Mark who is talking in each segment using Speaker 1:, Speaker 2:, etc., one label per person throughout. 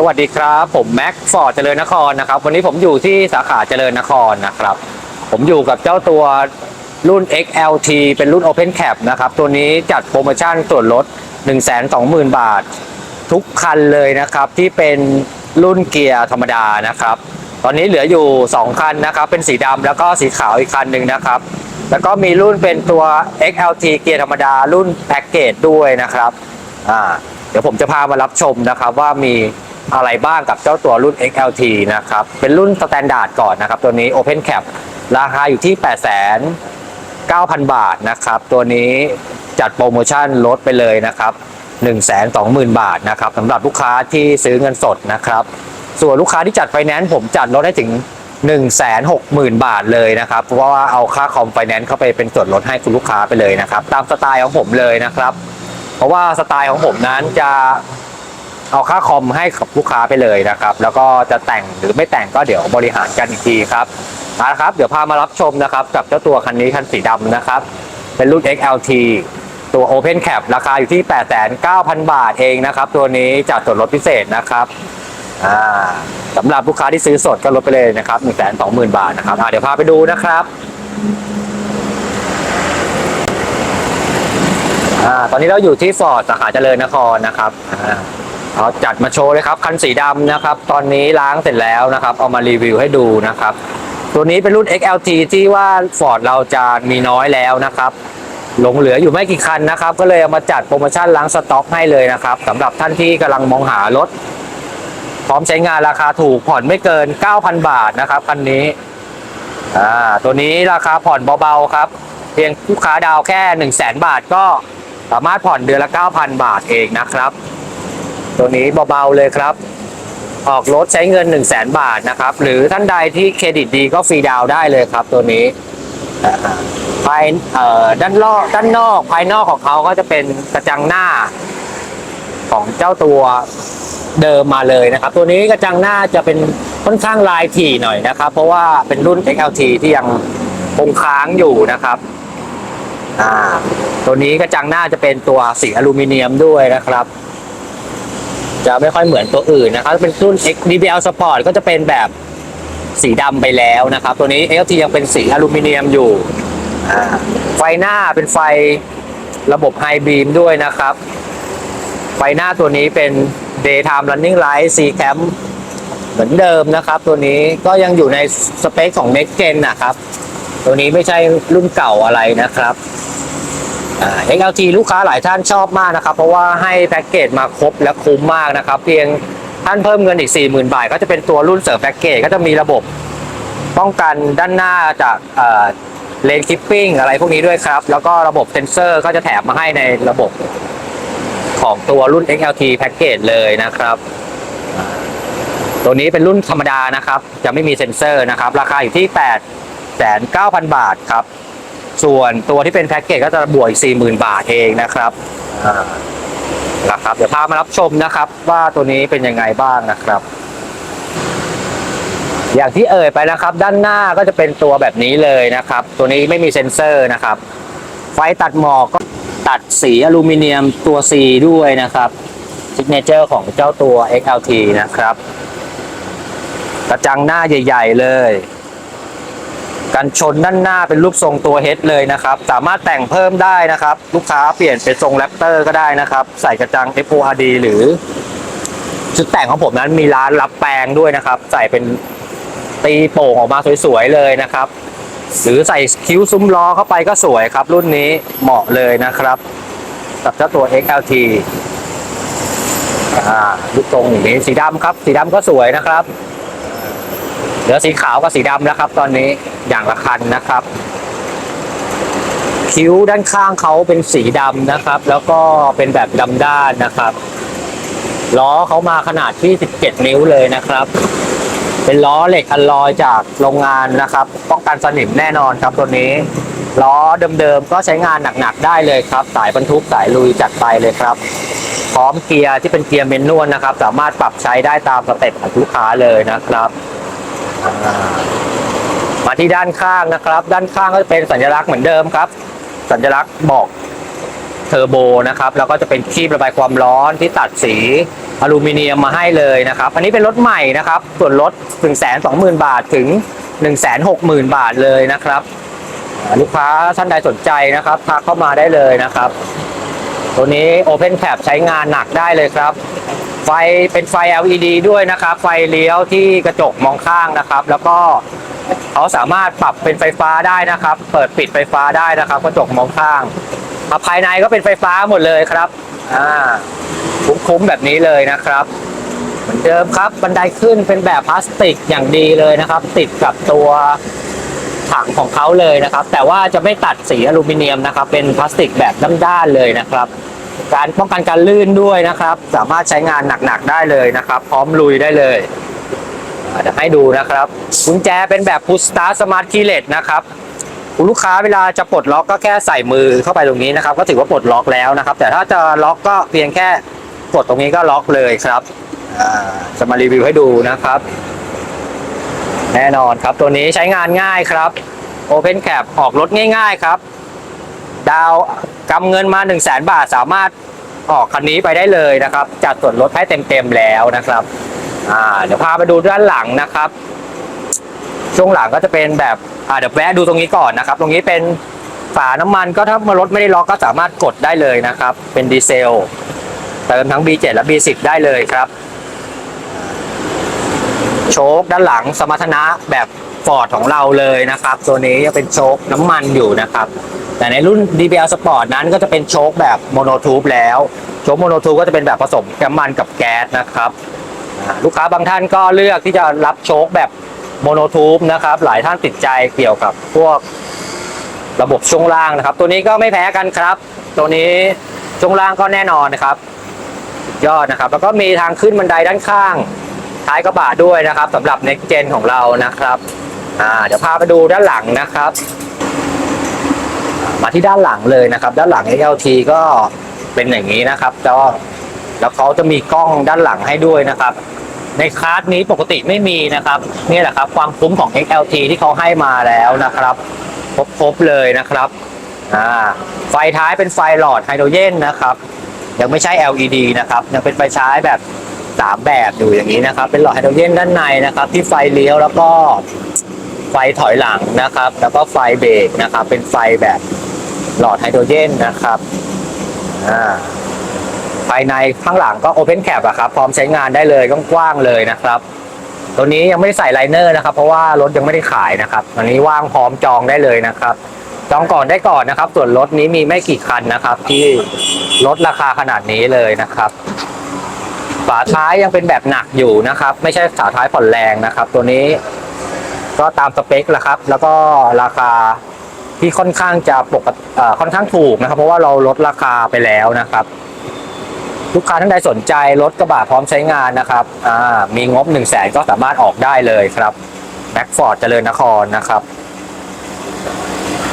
Speaker 1: สวัสดีครับ ผมแม็กฟอร์ดเจริญนครนะครับ วันนี้ผมอยู่ที่สาขาเจริญนครนะครับ ผมอยู่กับเจ้าตัวรุ่น XLT เป็นรุ่น Open Cap นะครับ ตัวนี้จัดโปรโมชั่นส่วนลด 120,000 บาท ทุกคันเลยนะครับ ที่เป็นรุ่นเกียร์ธรรมดานะครับ ตอนนี้เหลืออยู่ 2 คันนะครับ เป็นสีดำแล้วก็สีขาวอีกคันหนึ่งนะครับ แล้วก็มีรุ่นเป็นตัว XLT เกียร์ธรรมดารุ่นแพ็กเกจด้วยนะครับอ่าเดี๋ยวผมจะพามารับชมนะครับว่ามี อะไรบ้างกับเจ้าตัวรุ่น XLT นะครับ เป็นรุ่นสแตนดาร์ดก่อนนะครับ ตัวนี้ Open Cap ราคาอยู่ที่ 8 9 0 0 0 บาทนะครับ ตัวนี้จัดโปรโมชั่นลดไปเลยนะครับ 120,000 บาทนะครับสำหรับลูกค้าที่ซื้อเงินสดนะครับ ส่วนลูกค้าที่จัดไฟแนนซ์ผมจัดลดให้ถึง 160,000 บาทเลยนะครับ เพราะว่าเอาค่าคอมไฟแนนซ์เข้าไปเป็นส่วนลดให้คุณลูกค้าไปเลยนะครับ ตามสไตล์ของผมเลยนะครับ เพราะว่าสไตล์ของผมนั้นจะ เอาค่าคอมให้กับลูกค้าไปเลยนะครับ แล้วก็จะแต่งหรือไม่แต่งก็เดี๋ยวบริหารกันอีกทีครับเอาละครับ เดี๋ยวพามารับชมนะครับ กับเจ้าตัวคันนี้คันสีดำนะครับ เป็นรุ่น XLT ตัว Open Cap ราคาอยู่ที่ 89,000 บาทเองนะครับ ตัวนี้จัดส่วนลดพิเศษนะครับสำหรับลูกค้าที่ซื้อสดก็ลดไปเลยนะครับ 120,000 บาทนะครับเดี๋ยวพาไปดูนะครับอตอนนี้เราอยู่ที่ฟอร์ดสาขาเจริญนครนะครับ เอาจัดมาโชว์เลยครับคันสีดำนะครับ ตอนนี้ล้างเสร็จแล้วนะครับ เอามารีวิวให้ดูนะครับ ตัวนี้เป็นรุ่น XLT ที่ว่าฟอร์ดเราจะมีน้อยแล้วนะครับ หลงเหลืออยู่ไม่กี่คันนะครับ ก็เลยเอามาจัดโปรโมชั่นล้างสต็อกให้เลยนะครับสำหรับท่านที่กำลังมองหารถ พร้อมใช้งานราคาถูกผ่อนไม่เกิน 9,000 บาทนะครับคันนี้อ่าตัวนี้ราคาผ่อนเบาๆครับเพียงลูกค้าดาวแค่ 1 0 0 0 0 0 บาทก็สามารถผ่อนเดือนละ 9,000 บาทเองนะครับ ตัวนี้เบาๆเลยครับ ออกรถใช้เงิน 1 0 0 0 0แบาทนะครับ หรือท่านใดที่เครดิตดีก็ฟรีดาวได้เลยครับ ตัวนี้ภายด้านนอกด้านนอกภายนอกของเขาก็จะเป็นกระจังหน้า ของเจ้าตัวเดิมมาเลยนะครับ ตัวนี้กระจังหน้าจะเป็นค่อนข้างลายถี่หน่อยนะครับ เพราะว่าเป็นรุ่น XLT ที่ยังคงค้างอยู่นะครับตัวนี้กระจังหน้าจะเป็นตัวสีอลูมิเนียมด้วยนะครับ จะไม่ค่อยเหมือนตัวอื่นนะครับเป็นรุ่น X DBL Sport ก็จะเป็นแบบสีดำไปแล้วนะครับ ตัวนี้ XLT ยังเป็นสีอลูมิเนียมอยู่ ไฟหน้าเป็นไฟระบบไฮบีมด้วยนะครับ ไฟหน้าตัวนี้เป็น daytime running light C cam เหมือนเดิมนะครับ ตัวนี้ก็ยังอยู่ในสเปคของ next gen นะครับ ตัวนี้ไม่ใช่รุ่นเก่าอะไรนะครับ XLT ลูกค้าหลายท่านชอบมากนะครับ เพราะว่าให้แพ็กเกจมาครบและคุ้มมากนะครับ เพียงท่านเพิ่มเงินอีก 40,000 บาท ก็จะเป็นตัวรุ่นเสริมแพ็กเกจก็จะมีระบบป้องกันด้านหน้าจากเลนคิปปิ้งอะไรพวกนี้ด้วยครับ แล้วก็ระบบเซ็นเซอร์ก็จะแถมมาให้ในระบบของตัวรุ่น XLT Package เลยนะครับ ตัวนี้เป็นรุ่นธรรมดานะครับ จะไม่มีเซ็นเซอร์นะครับ ราคาอยู่ที่ 8 9 0 0 0 บาทครับ ส่วนตัวที่เป็นแพ็กเกจก็จะบวกอีก40,000 บาทเองนะครับนะครับ เดี๋ยวพามารับชมนะครับ ว่าตัวนี้เป็นยังไงบ้างนะครับ อย่างที่เอ่ยไปนะครับ ด้านหน้าก็จะเป็นตัวแบบนี้เลยนะครับ ตัวนี้ไม่มีเซ็นเซอร์นะครับ ไฟตัดหมอกก็ตัดสีอลูมิเนียมตัว C ด้วยนะครับซิกเนเจอร์ของเจ้าตัว XLT นะครับ กระจังหน้าใหญ่ ๆ เลย กันชนด้านหน้าเป็นรูปทรงตัว H เลยนะครับ สามารถแต่งเพิ่มได้นะครับ ลูกค้าเปลี่ยนเป็นทรงแรปเตอร์ก็ได้นะครับ ใส่กระจัง FORD หรือ ชุดแต่งของผมนั้นมีร้านรับแปลงด้วยนะครับ ใส่เป็นตีโป่งออกมาสวยๆเลยนะครับ หรือใส่คิ้วซุ้มล้อเข้าไปก็สวยครับ รุ่นนี้เหมาะเลยนะครับกับเจ้าตัว XLT อ่าลูกตรงอย่างนี้สีดำครับ สีดำก็สวยนะครับ เหลือสีขาวกับสีดำแล้วครับ ตอนนี้อย่างละคันนะครับ คิ้วด้านข้างเขาเป็นสีดำนะครับ แล้วก็เป็นแบบดำด้านนะครับล้อเขามาขนาดที่ 17 นิ้วเลยนะครับ เป็นล้อเหล็กอลลอยจากโรงงานนะครับ ป้องกันสนิมแน่นอนครับตัวนี้ ล้อเดิมๆก็ใช้งานหนักๆได้เลยครับ สายบรรทุกสายลุยจัดไปเลยครับ พร้อมเกียร์ที่เป็นเกียร์เมนนวลนะครับ สามารถปรับใช้ได้ตามสเต็ปของลูกค้าเลยนะครับ มาที่ด้านข้างนะครับ ด้านข้างก็จะเป็นสัญลักษณ์เหมือนเดิมครับ สัญลักษณ์บอกเทอร์โบนะครับ แล้วก็จะเป็นคีบระบายความร้อนที่ตัดสีอลูมิเนียมมาให้เลยนะครับ อันนี้เป็นรถใหม่นะครับ ส่วนลด1 2 0 0 0 0 บาทถึง 1 6 0 0 0 0 บาทเลยนะครับ ลูกค้าท่านใดสนใจนะครับทักเข้ามาได้เลยนะครับ ตัวนี้ Open Cap ใช้งานหนักได้เลยครับ ไฟเป็นไฟ LED ด้วยนะครับ ไฟเลี้ยวที่กระจกมองข้างนะครับ แล้วก็เขาสามารถปรับเป็นไฟฟ้าได้นะครับ เปิดปิดไฟฟ้าได้นะครับ กระจกมองข้างภายในก็เป็นไฟฟ้าหมดเลยครับอ่าคุ้มๆแบบนี้เลยนะครับ เหมือนเดิมครับบันไดขึ้นเป็นแบบพลาสติกอย่างดีเลยนะครับ ติดกับตัวถังของเขาเลยนะครับ แต่ว่าจะไม่ตัดสีอลูมิเนียมนะครับ เป็นพลาสติกแบบด้านๆเลยนะครับ การป้องกันการลื่นด้วยนะครับ สามารถใช้งานหนักๆได้เลยนะครับ พร้อมลุยได้เลยเดี๋ยวให้ดูนะครับกุญแจเป็นแบบ push start smart keyless นะครับคุณลูกค้าเวลาจะปลดล็อกก็แค่ใส่มือเข้าไปตรงนี้นะครับ ก็ถือว่าปลดล็อกแล้วนะครับ แต่ถ้าจะล็อกก็เพียงแค่กดตรงนี้ก็ล็อกเลยครับจะมารีวิวให้ดูนะครับ แน่นอนครับตัวนี้ใช้งานง่ายครับ Open Cap ออกรถง่าย ๆ ครับ ดาวกำเงินมา1 0 0 0 0แบาท สามารถออกคันนี้ไปได้เลยนะครับ จัดส่วนลดให้เต็มๆแล้วนะครับอ่าเดี๋ยวพาไปดูด้านหลังนะครับ ช่วงหลังก็จะเป็นแบบอ่าเดี๋ยวแวะดูตรงนี้ก่อนนะครับ ตรงนี้เป็นฝาน้ำมันก็ถ้ามารถไม่ได้ล็อกก็สามารถกดได้เลยนะครับ เป็นดีเซลเติมทั้ง B7 และ B10 ได้เลยครับ โชคด้านหลังสมรรถนะแบบ ฟอร์ดของเราเลยนะครับ ตัวนี้ยังเป็นโชคน้ำมันอยู่นะครับ แต่ในรุ่น DBL Sport นั้นก็จะเป็นโชคแบบโมโนทูบแล้ว โชคโมโนทูบก็จะเป็นแบบผสมน้ำมันกับแก๊สนะครับลูกค้าบางท่านก็เลือกที่จะรับโชคแบบโมโนทูบนะครับ หลายท่านติดใจเกี่ยวกับพวกระบบช่วงล่างนะครับ ตัวนี้ก็ไม่แพ้กันครับ ตัวนี้ช่วงล่างก็แน่นอนนะครับ ยอดนะครับ แล้วก็มีทางขึ้นบันไดด้านข้างท้ายกระบะด้วยนะครับสำหรับ next gen ของเรานะครับ อ่าเดี๋ยวพาไปดูด้านหลังนะครับ มาที่ด้านหลังเลยนะครับ ด้านหลัง XLT ก็เป็นอย่างนี้นะครับแล้วแล้วเขาจะมีกล้องด้านหลังให้ด้วยนะครับ ในคลาสนี้ปกติไม่มีนะครับนี่แหละครับ ความคุ้มของ XLT ที่เขาให้มาแล้วนะครับครบๆเลยนะครับอ่าไฟท้ายเป็นไฟหลอดไฮโดรเจนนะครับ ยังไม่ใช่ LED นะครับ ยังเป็นไฟฉายแบบสามแบบอยู่อย่างนี้นะครับ เป็นหลอดไฮโดรเจนด้านในนะครับ ที่ไฟเลี้ยวแล้วก็ ไฟถอยหลังนะครับ แล้วก็ไฟเบรกนะครับ เป็นไฟแบบหลอดไฮโดรเจนนะครับภายในข้างหลังก็ Open Cap อะครับ พร้อมใช้งานได้เลยกว้างๆเลยนะครับ ตัวนี้ยังไม่ได้ใส่ไลเนอร์นะครับ เพราะว่ารถยังไม่ได้ขายนะครับตัวนี้ว่างพร้อมจองได้เลยนะครับ จองก่อนได้ก่อนนะครับ ส่วนรถนี้มีไม่กี่คันนะครับ ที่ลดราคาขนาดนี้เลยนะครับฝาท้ายยังเป็นแบบหนักอยู่นะครับ ไม่ใช่ฝาท้ายผ่อนแรงนะครับ ตัวนี้ ก็ตามสเปคแหละครับ แล้วก็ราคาที่ค่อนข้างจะปกติค่อนข้างถูกนะครับ เพราะว่าเราลดราคาไปแล้วนะครับ ลูกค้าท่านใดสนใจรถกระบะพร้อมใช้งานนะครับมีงบ1นึ่งแสนก็สามารถออกได้เลยครับแบ็กฟอร์ดเจริญนครนะครับ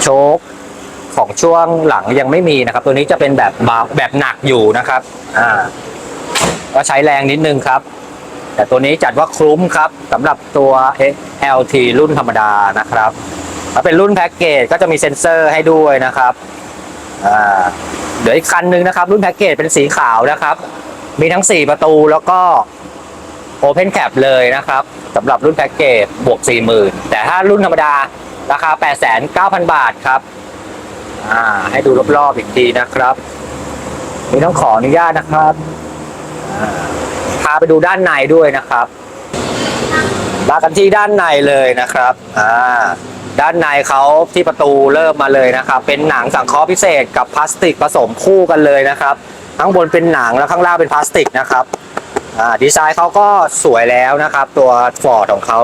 Speaker 1: โชคของช่วงหลังยังไม่มีนะครับ ตัวนี้จะเป็นแบบเบาแบบหนักอยู่นะครับ อ่า ก็ใช้แรงนิดนึงครับ แต่ตัวนี้จัดว่าคุ้มครับสำหรับตัว LT รุ่นธรรมดานะครับถ้าเป็นรุ่นแพ็กเกจก็จะมีเซ็นเซอร์ให้ด้วยนะครับเดี๋ยวอีกคันหนึ่งนะครับ รุ่นแพ็กเกจเป็นสีขาวนะครับ มีทั้ง 4 ประตูแล้วก็ Open Cap เลยนะครับสำหรับรุ่นแพ็กเกจบวก 40,000 แต่ถ้ารุ่นธรรมดาราคา 89,000 บาทครับให้ดูรอบๆอีกทีนะครับมีต้องขออนุญาตนะครับาไปดูด้านในด้วยนะครับมากันที่ด้านในเลยนะครับอ่าด้านในเขาที่ประตูเริ่มมาเลยนะครับ เป็นหนังสังเคราะห์พิเศษกับพลาสติกผสมคู่กันเลยนะครับข้างบนเป็นหนังแล้วข้างล่างเป็นพลาสติกนะครับอ่าดีไซน์เขาก็สวยแล้วนะครับ ตัวฟอร์ดของเขา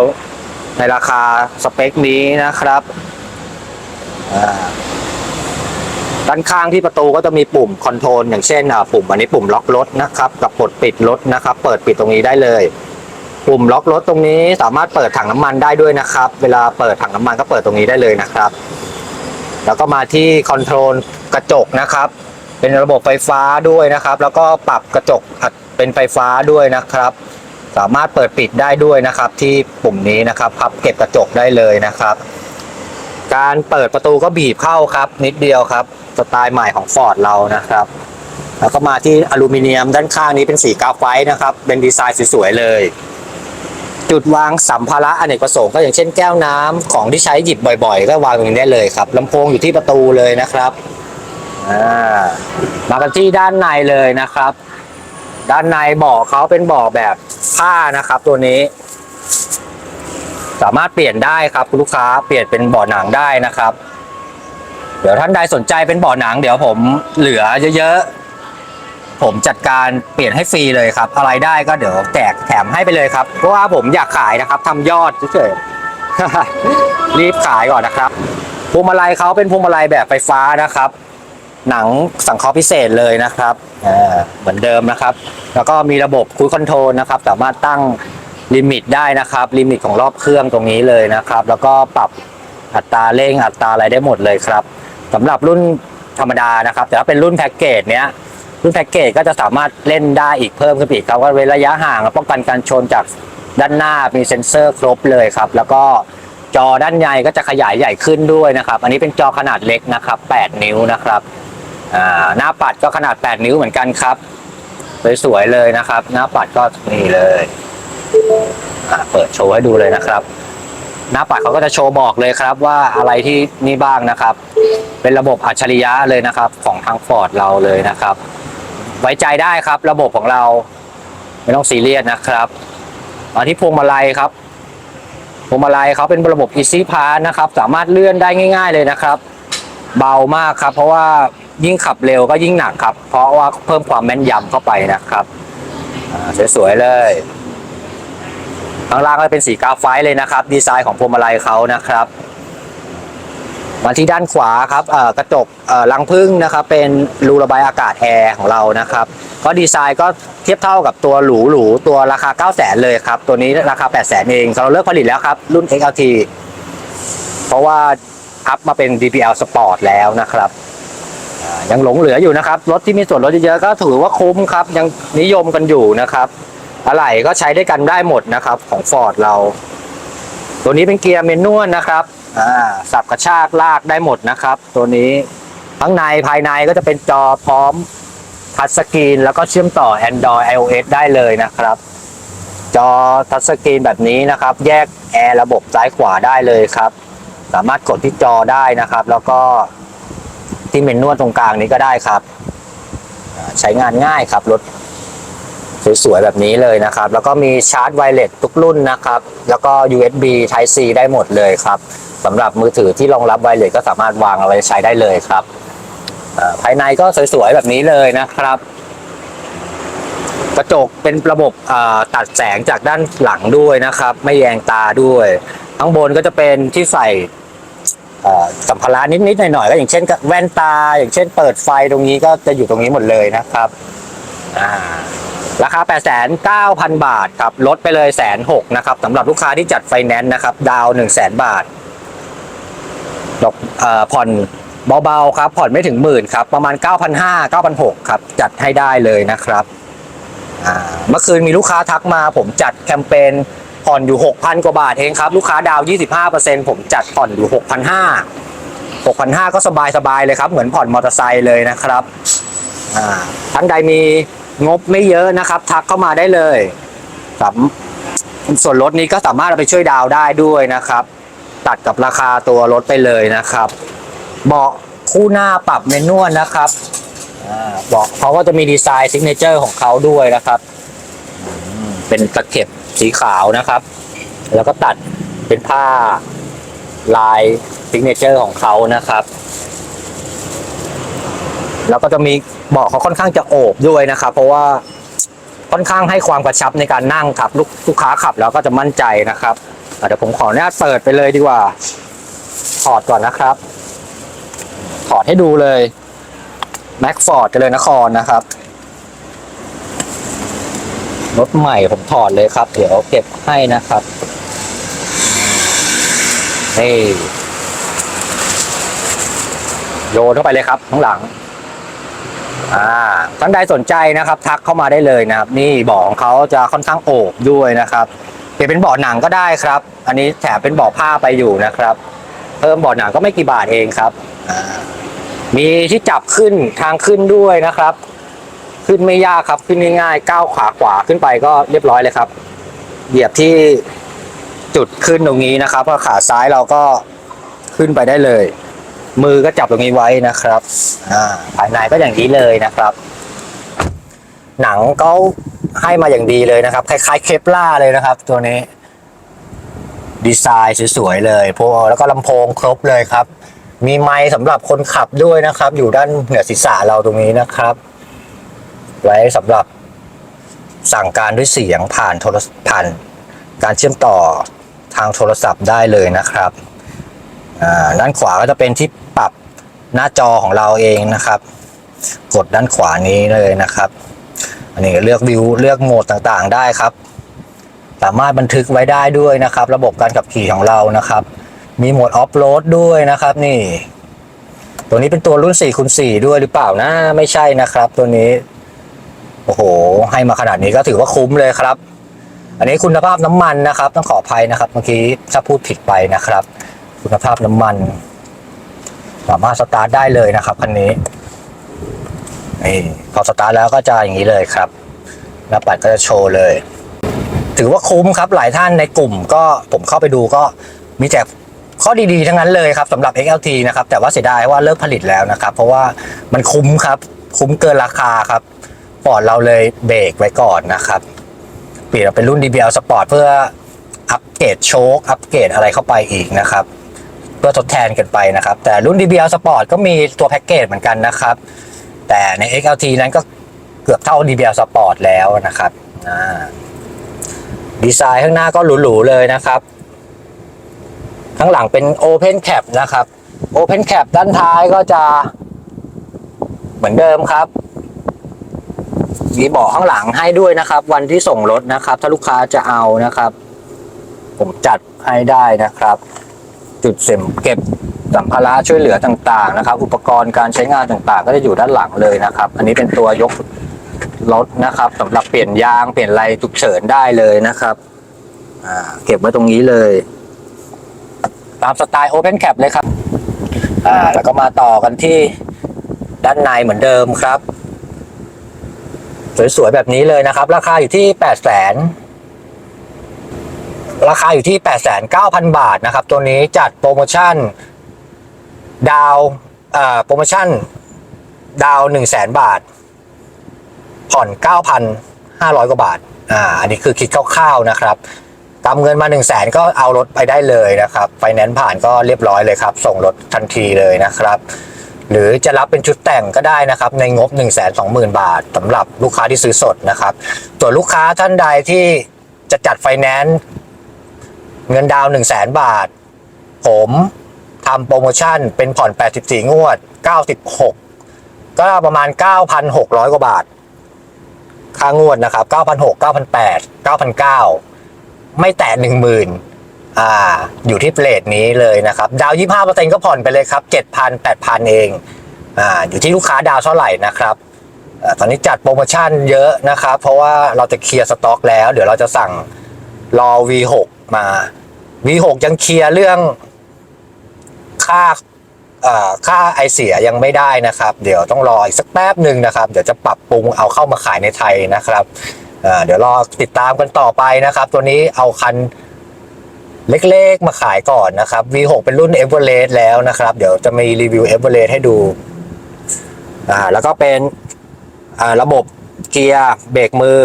Speaker 1: ในราคาสเปคนี้นะครับอ่า ด้านข้างที่ประตูก็จะมีปุ่มคอนโทรลอย่างเช่นปุ่มอันนี้ปุ่มล็อกรถนะครับกับปลดปิดรถนะครับ เปิดปิดตรงนี้ได้เลย ปุ่มล็อกรถตรงนี้สามารถเปิดถังน้ำมันได้ด้วยนะครับ เวลาเปิดถังน้ำมันก็เปิดตรงนี้ได้เลยนะครับ แล้วก็มาที่คอนโทรลกระจกนะครับ เป็นระบบไฟฟ้าด้วยนะครับ แล้วก็ปรับกระจกเป็นไฟฟ้าด้วยนะครับ สามารถเปิดปิดได้ด้วยนะครับ ที่ปุ่มนี้นะครับพับเก็บกระจกได้เลยนะครับ การเปิดประตูก็บีบเข้าครับ นิดเดียวครับสไตล์ใหม่ของฟอร์ดเรานะครับ แล้วก็มาที่อลูมิเนียมด้านข้างนี้เป็นสีกราไฟนะครับ เป็นดีไซน์สวยๆเลย จุดวางสัมภาระอเนกประสงค์ก็อย่างเช่นแก้วน้ำของที่ใช้หยิบบ่อยๆ ก็วางตรงนี้ได้เลยครับลำโพงอยู่ที่ประตูเลยนะครับามากันที่ด้านในเลยนะครับ ด้านในเบาะเขาเป็นเบาะแบบผ้านะครับ ตัวนี้ สามารถเปลี่ยนได้ครับคุณลูกค้าเปลี่ยนเป็นเบาะหนังได้นะครับ เดี๋ยวท่านใดสนใจเป็นเบาะหนัง เดี๋ยวผมเหลือเยอะๆผมจัดการเปลี่ยนให้ฟรีเลยครับ อะไรได้ก็เดี๋ยวแจกแถมให้ไปเลยครับ เพราะว่าผมอยากขายนะครับทำยอดเฉยๆรีบขายก่อนนะครับพวงมาลัยเขาเป็นพวงมาลัยแบบไฟฟ้านะครับ หนังสังเคราะห์พิเศษเลยนะครับอ่าเหมือนเดิมนะครับ แล้วก็มีระบบคุยคอนโทรลนะครับ สามารถตั้ง ลิมิตได้นะครับ ลิมิตของรอบเครื่องตรงนี้เลยนะครับ แล้วก็ปรับอัตราเร่งอัตราอะไรได้หมดเลยครับสำหรับรุ่นธรรมดานะครับ แต่ถ้าเป็นรุ่นแพ็กเกจเนี้ยรุ่นแพ็กเกจก็จะสามารถเล่นได้อีกเพิ่มขึ้นอีกครับว่าเว้นระยะห่างป้องกันการชนจากด้านหน้ามีเซ็นเซอร์ครบเลยครับ แล้วก็จอด้านในก็จะขยายใหญ่ขึ้นด้วยนะครับ อันนี้เป็นจอขนาดเล็กนะครับ 8 นิ้วนะครับหน้าปัดก็ขนาด 8 นิ้วเหมือนกันครับสวยๆเลยนะครับ หน้าปัดก็นี่เลย อ่าเปิดโชว์ให้ดูเลยนะครับ หน้าปัดเขาก็จะโชว์บอกเลยครับว่าอะไรที่นี่บ้างนะครับ เป็นระบบอัจฉริยะเลยนะครับ ของทางฟอร์ดเราเลยนะครับ ไว้ใจได้ครับ ระบบของเราไม่ต้องซีเรียสนะครับมาที่พวงมาลัยครับพวงมาลัยเขาเป็นระบบ Easy Pass นะครับ สามารถเลื่อนได้ง่าย ๆเลยนะครับ เบามากครับ เพราะว่ายิ่งขับเร็วก็ยิ่งหนักครับ เพราะว่าเพิ่มความแม่นยำเข้าไปนะครับสวยๆเลย ข้างล่างก็เป็นสีกราไฟเลยนะครับ ดีไซน์ของพวงมาลัยเขานะครับ มาที่ด้านขวาครับกระจกรังพึ่งนะครับ เป็นรูระบายอากาศแอร์ของเรานะครับ ก็ดีไซน์ก็เทียบเท่ากับตัวหรูหรูๆตัวราคา 9 0 0 0 0 0เลยครับ ตัวนี้ราคา 8 0 0 0 0 0เองเราเลิกผลิตแล้วครับ รุ่น XLT เพราะว่าอัพมาเป็น DPL Sport แล้วนะครับยังหลงเหลืออยู่นะครับ รถที่มีส่วนลดเยอะๆก็ถือว่าคุ้มครับ ยังนิยมกันอยู่นะครับ อะไหล่ก็ใช้ได้กันได้หมดนะครับ ของ Ford เรา ตัวนี้เป็นเกียร์เมนนวลนะครับอ่าสับกระชากลากได้หมดนะครับ ตัวนี้ข้างในภายในก็จะเป็นจอพร้อมทัชสกรีนแล้วก็เชื่อมต่อ Android iOS ได้เลยนะครับ จอทัชสกรีนแบบนี้นะครับ แยกแอร์ระบบซ้ายขวาได้เลยครับ สามารถกดที่จอได้นะครับ แล้วก็ที่เมนนวลตรงกลางนี้ก็ได้ครับ ใช้งานง่ายครับรถ สวยๆแบบนี้เลยนะครับ แล้วก็มีชาร์จไวเลสทุกรุ่นนะครับ แล้วก็ USB Type C ได้หมดเลยครับสำหรับมือถือที่รองรับไวเลสก็สามารถวางเอาไว้ใช้ได้เลยครับภายในก็สวยๆแบบนี้เลยนะครับ กระจกเป็นระบบตัดแสงจากด้านหลังด้วยนะครับ ไม่แยงตาด้วยข้างบนก็จะเป็นที่ใส่สัมภาระนิดๆหน่อยๆก็อย่างเช่นแว่นตา อย่างเช่น เปิดไฟตรงนี้ก็จะอยู่ตรงนี้หมดเลยนะครับอ่า ราคา 8,900 บาทครับลดไปเลยแสนหกนะครับสำหรับลูกค้าที่จัดไฟแนนซ์นะครับ ดาว 1 0 0 0 0 0 บาท ดอกอผ่อนเบาๆครับ ผ่อนไม่ถึงหมื่นครับ ประมาณ 9,500 9,600ครับ จัดให้ได้เลยนะครับเมื่อคืนมีลูกค้าทักมาผมจัดแคมเปญผ่อนอยู่ 6,000 กว่าบาทเองครับ ลูกค้าดาว 25%ผมจัดผ่อนอยู่ 6,500 6,500 ก็สบายๆเลยครับ เหมือนผ่อนมอเตอร์ไซค์เลยนะครับท่านใดมี งบไม่เยอะนะครับ ทักเข้ามาได้เลยสำส่วนลดนี้ก็สามารถเอาไปช่วยดาวได้ด้วยนะครับ ตัดกับราคาตัวรถไปเลยนะครับ เบาะคู่หน้าปรับเมนนวลนะครับเบาะเขาก็จะมีดีไซน์ซิกเนเจอร์ของเขาด้วยนะครับ เป็นตะเข็บสีขาวนะครับ แล้วก็ตัดเป็นผ้าลายซิกเนเจอร์ของเขานะครับ แล้วก็จะมีเบาะเขาค่อนข้างจะโอบด้วยนะครับเพราะว่าค่อนข้างให้ความกระชับในการนั่งครับลูกลูกค้าขับแล้วก็จะมั่นใจนะครับเดี๋ยวผมขออนุญาตเปิดไปเลยดีกว่า ถอดก่อนนะครับ ถอดให้ดูเลยแม็กฟอร์ดเจริญนครนะครับรถใหม่ผมถอดเลยครับ เดี๋ยวเก็บให้นะครับนี่โยนเข้าไปเลยครับข้างหลัง อ่าท่านใดสนใจนะครับ ทักเข้ามาได้เลยนะครับ นี่เบาะของเขาจะค่อนข้างโอบด้วยนะครับเปลี่ยนเป็นเบาะหนังก็ได้ครับ อันนี้แถมเป็นเบาะผ้าไปอยู่นะครับ เพิ่มเบาะหนังก็ไม่กี่บาทเองครับมีที่จับขึ้นทางขึ้นด้วยนะครับ ขึ้นไม่ยากครับขึ้นง่ายๆก้าวขาขวาขึ้นไปก็เรียบร้อยเลยครับ เหยียบที่จุดขึ้นตรงนี้นะครับก็ขาซ้ายเราก็ขึ้นไปได้เลย มือก็จับตรงนี้ไว้นะครับภายในก็อย่างนี้เลยนะครับ หนังก็ให้มาอย่างดีเลยนะครับ คล้ายๆเคปล่าเลยนะครับ ตัวนี้ ดีไซน์สวยๆเลยพวแล้วก็ลำโพงครบเลยครับ มีไมค์สำหรับคนขับด้วยนะครับ อยู่ด้านเหนือศีรษะเราตรงนี้นะครับ ไว้สำหรับสั่งการด้วยเสียงผ่านโทรผ่านการเชื่อมต่อทางโทรศัพท์ได้เลยนะครับ ด้านขวาก็จะเป็นที่ปรับหน้าจอของเราเองนะครับ กดด้านขวานี้เลยนะครับ อันนี้เลือกวิวเลือกโหมดต่างๆ ได้ครับ สามารถบันทึกไว้ได้ด้วยนะครับ ระบบการขับขี่ของเรานะครับ มีโหมดออฟโรดด้วยนะครับ นี่ ตัวนี้เป็นตัวรุ่น4คูณ4ด้วยหรือเปล่านะไม่ใช่นะครับ ตัวนี้โอ้โห ให้มาขนาดนี้ก็ถือว่าคุ้มเลยครับ อันนี้คุณภาพน้ำมันนะครับ ต้องขออภัยนะครับ เมื่อกี้ถ้าพูดผิดไปนะครับ คุณภาพน้ำมัน สามารถสตาร์ทได้เลยนะครับคันนี้นี่พอสตาร์ทแล้วก็จะอย่างนี้เลยครับหน้าปัดก็จะโชว์เลย ถือว่าคุ้มครับหลายท่านในกลุ่มก็ผมเข้าไปดูก็มีแต่ข้อดีๆ ทั้งนั้นเลยครับสำหรับ XLT นะครับ แต่ว่าเสียดายว่าเลิกผลิตแล้วนะครับ เพราะว่ามันคุ้มครับ คุ้มเกินราคาครับฟอร์ดเราเลยเบรกไว้ก่อนนะครับ เปลี่ยนเป็นรุ่น DBL Sport เพื่ออัปเกรดโชคอัปเกรดอะไรเข้าไปอีกนะครับ เพื่อทดแทนกันไปนะครับ แต่รุ่น DBL Sport ก็มีตัวแพ็กเกจเหมือนกันนะครับ แต่ใน XLT นั้นก็เกือบเท่า DBL Sport แล้วนะครับดีไซน์ข้างหน้าก็หรูๆเลยนะครับ ข้างหลังเป็น Open Cap นะครับ Open Cap ด้านท้ายก็จะเหมือนเดิมครับ มีเบาะข้างหลังให้ด้วยนะครับ วันที่ส่งรถนะครับ ถ้าลูกค้าจะเอานะครับ ผมจัดให้ได้นะครับ จุดเสมเก็บสัมภาระช่วยเหลือต่างๆนะครับ อุปกรณ์การใช้งานต่างๆ ก็จะอยู่ด้านหลังเลยนะครับ อันนี้เป็นตัวยกรถนะครับสำหรับเปลี่ยนยางเปลี่ยนอะไรฉุกเฉินได้เลยนะครับเก็บไว้ตรงนี้เลย ตามสไตล์ Open Cap เลยครับอ่าแล้วก็มาต่อกันที่ด้านในเหมือนเดิมครับ สวยๆแบบนี้เลยนะครับ ราคาอยู่ที่ 8 0 0 0 0 0 ราคาอยู่ที่ 8 9 0 0 0 บาทนะครับ ตัวนี้จัดโปรโมชั่น ดาวโปรโมชั่น ดาว 1 0 0 0 0แบาท ผ่อน 9,500 กว่าบาทอ่าอันนี้คือคิดคร่าวๆนะครับตามเงินมา 1 0 0 0 0แสนก็เอารถไปได้เลยนะครับไฟแนนซ์ผ่านก็เรียบร้อยเลยครับ ส่งรถทันทีเลยนะครับ หรือจะรับเป็นชุดแต่งก็ได้นะครับ ในงบ 1 2 0 0 0 0 บาทสำหรับลูกค้าที่ซื้อสดนะครับส่วนลูกค้าท่านใดที่จะจัดไฟแนนซ์ เงินดาวน์1 0 0 0 0 0บาท ผมทำโปรโมชั่นเป็นผ่อน 84 งวด 96 ก็ประมาณ 9,600 กว่าบาท ค่างวดนะครับ 9,600 9,800 9,900 ไม่แตะ10,000อ่า อยู่ที่เรทนี้เลยนะครับ ดาว 25%ก็ผ่อนไปเลยครับ 7,000 8,000 เอง อ่า อยู่ที่ลูกค้าดาวเท่าไหร่นะครับอตอนนี้จัดโปรโมชั่นเยอะนะครับ เพราะว่าเราจะเคลียร์สต็อกแล้ว เดี๋ยวเราจะสั่งรอ V6 มา V6 ยังเคลียร์เรื่องค่าค่าไอเสียยังไม่ได้นะครับ เดี๋ยวต้องรออีกสักแป๊บหนึ่งนะครับ เดี๋ยวจะปรับปรุงเอาเข้ามาขายในไทยนะครับเดี๋ยวรอติดตามกันต่อไปนะครับ ตัวนี้เอาคันเล็กๆมาขายก่อนนะครับ V6 เป็นรุ่น e v e r e s t แล้วนะครับ เดี๋ยวจะมีรีวิว e v e r e s t ให้ดูอ่าแล้วก็เป็นอ่าระบบเกียร์เบรกมือ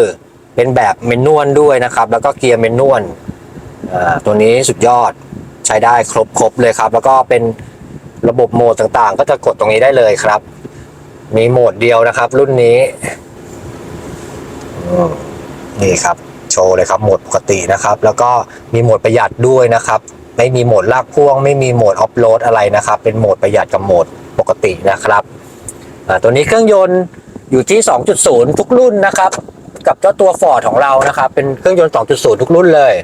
Speaker 1: เป็นแบบเมนนวลด้วยนะครับ แล้วก็เกียร์เมนนวลอ่า ตัวนี้สุดยอดใช้ได้ครบครบเลยครับ แล้วก็เป็นระบบโหมดต่างๆ ก็จะกดตรงนี้ได้เลยครับ มีโหมดเดียวนะครับ รุ่นนี้นี่ครับโชว์เลยครับโหมดปกตินะครับ แล้วก็มีโหมดประหยัดด้วยนะครับ ไม่มีโหมดลากพ่วง ไม่มีโหมดออฟโรดอะไรนะครับ เป็นโหมดประหยัดกับโหมดปกตินะครับตัวนี้เครื่องยนต์อยู่ที่ 2.0 ทุกรุ่นนะครับ กับเจ้าตัว Ford ของเรานะครับ เป็นเครื่องยนต์ 2.0 ทุกรุ่นเลย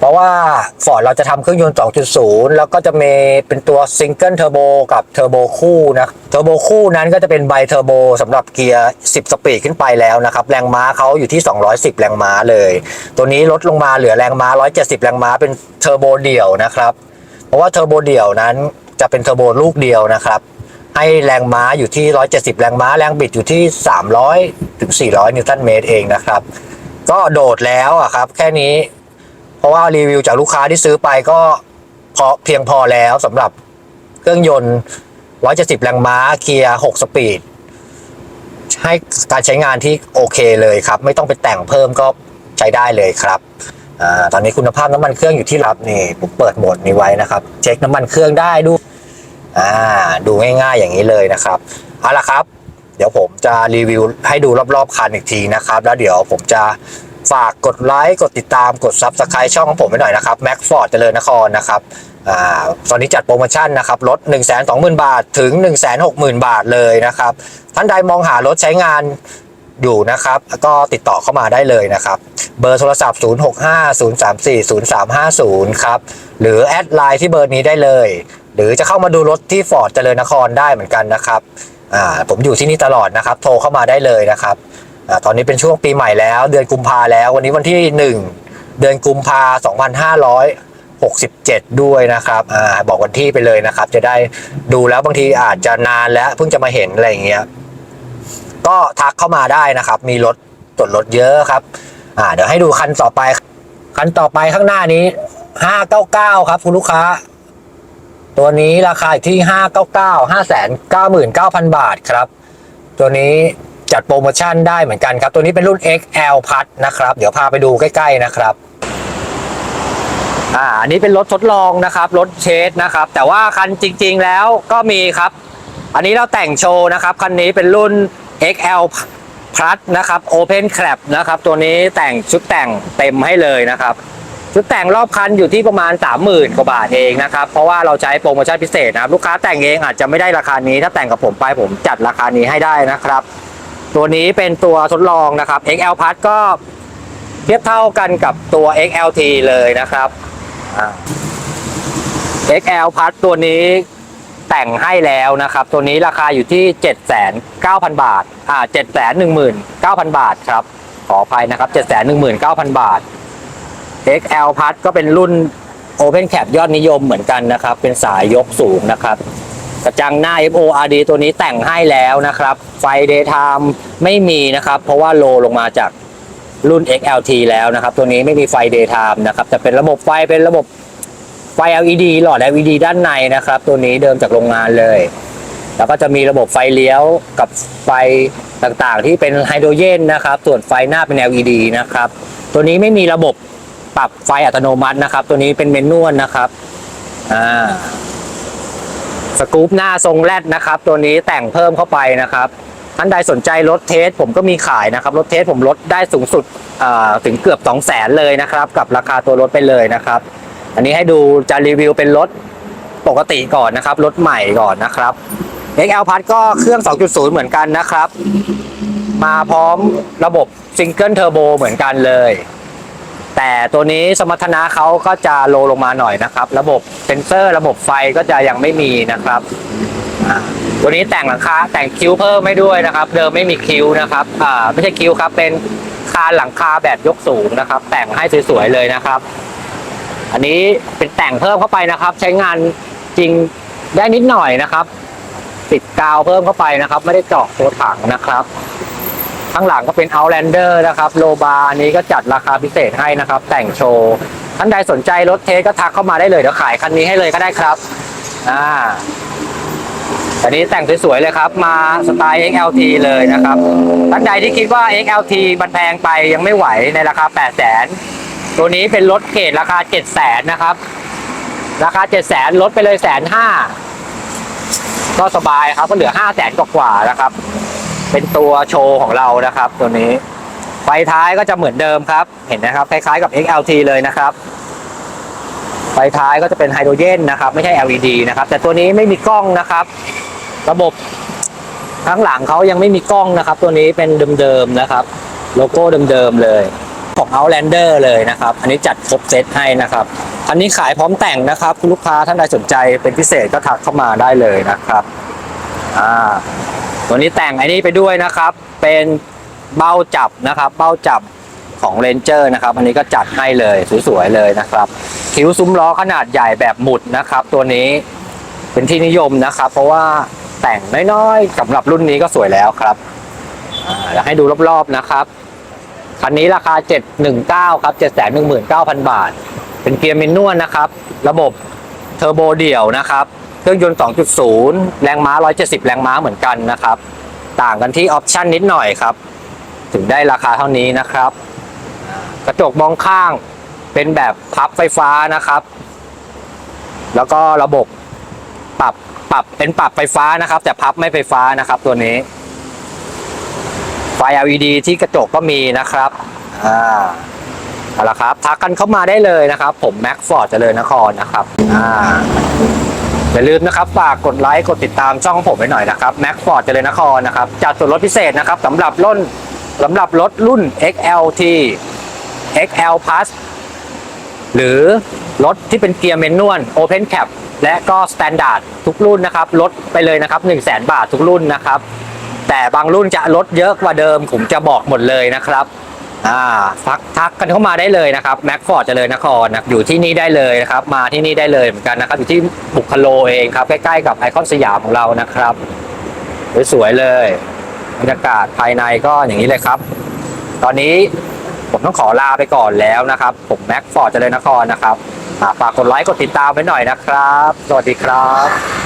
Speaker 1: เพราะว่าฟอร์ดเราจะทำเครื่องยนต์ 2.0 แล้วก็จะมีเป็นตัวซิงเกิลเทอร์โบกับเทอร์โบคู่นะเทอร์โบคู่นั้นก็จะเป็นไบเทอร์โบสำหรับเกียร์ 10 สปีดขึ้นไปแล้วนะครับ แรงม้าเขาอยู่ที่ 210 แรงม้าเลย ตัวนี้ลดลงมาเหลือแรงม้า 170 แรงม้าเป็นเทอร์โบเดี่ยวนะครับ เพราะว่าเทอร์โบเดี่ยวนั้นจะเป็นเทอร์โบลูกเดียวนะครับให้แรงม้าอยู่ที่ 170 แรงม้า แรงบิดอยู่ที่ 300 ถึง 400 นิวตันเมตรเองนะครับ ก็โดดแล้วอะครับ แค่นี้ เพราะว่ารีวิวจากลูกค้าที่ซื้อไปก็พอเพียงพอแล้วสำหรับเครื่องยนต์170แรงม้าเกียร์6สปีดให้การใช้งานที่โอเคเลยครับ ไม่ต้องไปแต่งเพิ่มก็ใช้ได้เลยครับอตอนนี้คุณภาพน้ำมันเครื่องอยู่ที่รับนี่ผมเปิดโหมดนี้ไว้นะครับ เช็คน้ำมันเครื่องได้ดูดูง่ายๆอย่างนี้เลยนะครับเอาละครับ เดี๋ยวผมจะรีวิวให้ดูรอบๆคันอีกทีนะครับ แล้วเดี๋ยวผมจะ ฝากกดไลค์กดติดตามกด Subscribe ช่องของผมไว้หน่อยนะครับ Mac Ford เจริญนครนะครับอตอนนี้จัดโปรโมชั่นนะครับลด 1 2 0 0 0 0 บาทถึง 1 6 0 0 0 0 บาทเลยนะครับท่านใดมองหารถใช้งานอยู่นะครับก็ติดต่อเข้ามาได้เลยนะครับ เบอร์โทรศัพท์ 0650340350 ครับ หรือแอดไลน์ที่เบอร์นี้ได้เลย หรือจะเข้ามาดูรถที่ฟอร์ดเจริญนครได้เหมือนกันนะครับผมอยู่ที่นี่ตลอดนะครับ โทรเข้ามาได้เลยนะครับ ตอนนี้เป็นช่วงปีใหม่แล้ว เดือนกุมภาแล้ว วันนี้วันที่ 1 เดือนกุมภา2567 ด้วยนะครับอบอกวันที่ไปเลยนะครับ จะได้ดูแล้วบางทีอาจจะนานแล้วเพิ่งจะมาเห็นอะไรอย่างเงี้ยก็ทักเข้ามาได้นะครับ มีรถตรวจรถเยอะครับเดี๋ยวให้ดูคันต่อไปคันต่อไปข้างหน้านี้ 599 ครับ คุณลูกค้า ตัวนี้ราคาที่ 599 599,000 บาทครับ ตัวนี้ จัดโปรโมชั่นได้เหมือนกันครับ ตัวนี้เป็นรุ่น XL พัดนะครับ เดี๋ยวพาไปดูใกล้ ๆ นะครับอ่าอันนี้เป็นรถทดลองนะครับ รถเชสนะครับ แต่ว่าคันจริง ๆ แล้วก็มีครับ อันนี้เราแต่งโชว์นะครับ คันนี้เป็นรุ่น XL Plus นะครับ Open Cap นะครับ ตัวนี้แต่งชุดแต่งเต็มให้เลยนะครับ ชุดแต่งรอบคันอยู่ที่ประมาณ 30,000 กว่าบาทเองนะครับ เพราะว่าเราใช้โปรโมชั่นพิเศษนะครับ ลูกค้าแต่งเองอาจจะไม่ได้ราคานี้ ถ้าแต่งกับผมไปผมจัดราคานี้ให้ได้นะครับ ตัวนี้เป็นตัวทดลองนะครับ XL Plus ก็เทียบเท่ากันกับตัว XLT เลยนะครับอ่า XL พัดตัวนี้แต่งให้แล้วนะครับ ตัวนี้ราคาอยู่ที่ 7,900 บาท อ่า 719,000 บาทครับ ขออภัยนะครับ 719,000 บาท XL พัดก็เป็นรุ่น Open Cap ยอดนิยมเหมือนกันนะครับ เป็นสายยกสูงนะครับ กระจังหน้า FORD ตัวนี้แต่งให้แล้วนะครับ ไฟ Daytime ไม่มีนะครับ เพราะว่าโลลงมาจากรุ่น XLT แล้วนะครับ ตัวนี้ไม่มีไฟ Daytime นะครับแต่เป็นระบบไฟเป็นระบบไฟ LED หลอด LED ด้านในนะครับ ตัวนี้เดิมจากโรงงานเลย แล้วก็จะมีระบบไฟเลี้ยวกับไฟต่างๆ ที่เป็นไฮโดรเจนนะครับ ส่วนไฟหน้าเป็น LED นะครับ ตัวนี้ไม่มีระบบปรับไฟอัตโนมัตินะครับ ตัวนี้เป็นเมนนวลนะครับ อ่า สกู๊ปหน้าทรงแรดนะครับ ตัวนี้แต่งเพิ่มเข้าไปนะครับท่านใดสนใจรถเทสผมก็มีขายนะครับรถเทสผมลดได้สูงสุดถึงเกือบ2 0 0แสนเลยนะครับ กับราคาตัวรถไปเลยนะครับ อันนี้ให้ดูจะรีวิวเป็นรถปกติก่อนนะครับรถใหม่ก่อนนะครับ XL พัดก็เครื่อง 2.0 เหมือนกันนะครับ มาพร้อมระบบซิงเกิลเทอร์โบเหมือนกันเลย แต่ตัวนี้สมรรถนะเขาก็จะโลลงมาหน่อยนะครับ ระบบเซนเซอร์ระบบไฟก็จะยังไม่มีนะครับตัวนี้แต่งหลังคาแต่งคิ้วเพิ่มไม่ด้วยนะครับ เดิมไม่มีคิ้วนะครับอ่าไม่ใช่คิ้วครับ เป็นคานหลังคาแบบยกสูงนะครับ แต่งให้สวยๆเลยนะครับ อันนี้เป็นแต่งเพิ่มเข้าไปนะครับ ใช้งานจริงได้นิดหน่อยนะครับ ติดกาวเพิ่มเข้าไปนะครับ ไม่ได้เจาะตัวถังนะครับ ข้างหลังก็เป็น Outlander นะครับโลบาอันนี้ก็จัดราคาพิเศษให้นะครับ แต่งโชว์ท่านใดสนใจรถเทสก็ทักเข้ามาได้เลยเดี๋ยวขายคันนี้ให้เลยก็ได้ครับอ่าอันนี้แต่งสวยๆเลยครับมาสไตล์ XLT เลยนะครับท่านใดที่คิดว่า XLT มันแพงไปยังไม่ไหวในราคา 8 0 0 0 0 0ตัวนี้เป็นรถเกรดราคา 7 0 0 0 0 0นะครับ ราคา 7 0 0 0 0 0ลดไปเลยแสนห้าก็สบายครับก็เหลือ 5 0 0 0 0 0กว่าๆนะครับ เป็นตัวโชว์ของเรานะครับ ตัวนี้ ไฟท้ายก็จะเหมือนเดิมครับ เห็นนะครับคล้ายๆกับ XLT เลยนะครับ ไฟท้ายก็จะเป็นไฮโดรเจนนะครับ ไม่ใช่ LED นะครับ แต่ตัวนี้ไม่มีกล้องนะครับ ระบบข้างหลังเขายังไม่มีกล้องนะครับ ตัวนี้เป็นเดิมๆนะครับ โลโก้เดิมๆเลยของ Outlander เลยนะครับ อันนี้จัดครบเซตให้นะครับอันนี้ขายพร้อมแต่งนะครับ คุณลูกค้าท่านใดสนใจเป็นพิเศษก็ทักเข้ามาได้เลยนะครับ อ่า ตัวนี้แต่งไอ้นี่ไปด้วยนะครับ เป็นเบ้าจับนะครับ เบ้าจับของเรนเจอร์นะครับ อันนี้ก็จัดให้เลยสวยๆเลยนะครับ คิ้วซุ้มล้อขนาดใหญ่แบบหมุดนะครับ ตัวนี้เป็นที่นิยมนะครับ เพราะว่าแต่งน้อยๆสำหรับรุ่นนี้ก็สวยแล้วครับอ่าเดี๋ยวให้ดูรอบๆนะครับคันนี้ราคา 719ครับ719,000 บาท เป็นเกียร์มินนวลนะครับ ระบบเทอร์โบเดี่ยวนะครับ เครื่องยนต์ 2.0 แรงม้า 170 แรงม้าเหมือนกันนะครับ ต่างกันที่ออปชั่นนิดหน่อยครับ ถึงได้ราคาเท่านี้นะครับ กระจกมองข้างเป็นแบบพับไฟฟ้านะครับ แล้วก็ระบบปรับปรับเป็นปรับไฟฟ้านะครับ แต่พับไม่ไฟฟ้านะครับตัวนี้ ไฟ LED ที่กระจกก็มีนะครับอ่าเอาละครับ ทักกันเข้ามาได้เลยนะครับ ผมแม็กฟอร์ดเจริญนครนะครับอ่า อย่าลืมนะครับฝากกดไลค์กดติดตามช่องของผมไว้หน่อยนะครับแม็กฟอร์ดเจริญนครนะครับจัดส่วนลดพิเศษนะครับสำหรับรุ่นสำหรับรถรุ่น XLT XL Plus หรือรถที่เป็นเกียร์เมนนวล Open Cap และก็ Standard ทุกรุ่นนะครับลดไปเลยนะครับ 1 0 0 0 0แบาททุกรุ่นนะครับ แต่บางรุ่นจะลดเยอะกว่าเดิมผมจะบอกหมดเลยนะครับ อ่าทักทักกันเข้ามาได้เลยนะครับแม็กฟอร์ดเจริญนครนะอยู่ที่นี่ได้เลยนะครับ มาที่นี่ได้เลยเหมือนกันนะครับ อยู่ที่บุคโลเองครับ ใกล้ๆกับไอคอนสยามของเรานะครับสวยๆเลยบรรยากาศภายในก็อย่างนี้เลยครับ ตอนนี้ผมต้องขอลาไปก่อนแล้วนะครับ ผมแม็กฟอร์ดเจริญนครนะครับฝากกดไลค์กดติดตามไว้หน่อยนะครับ สวัสดีครับ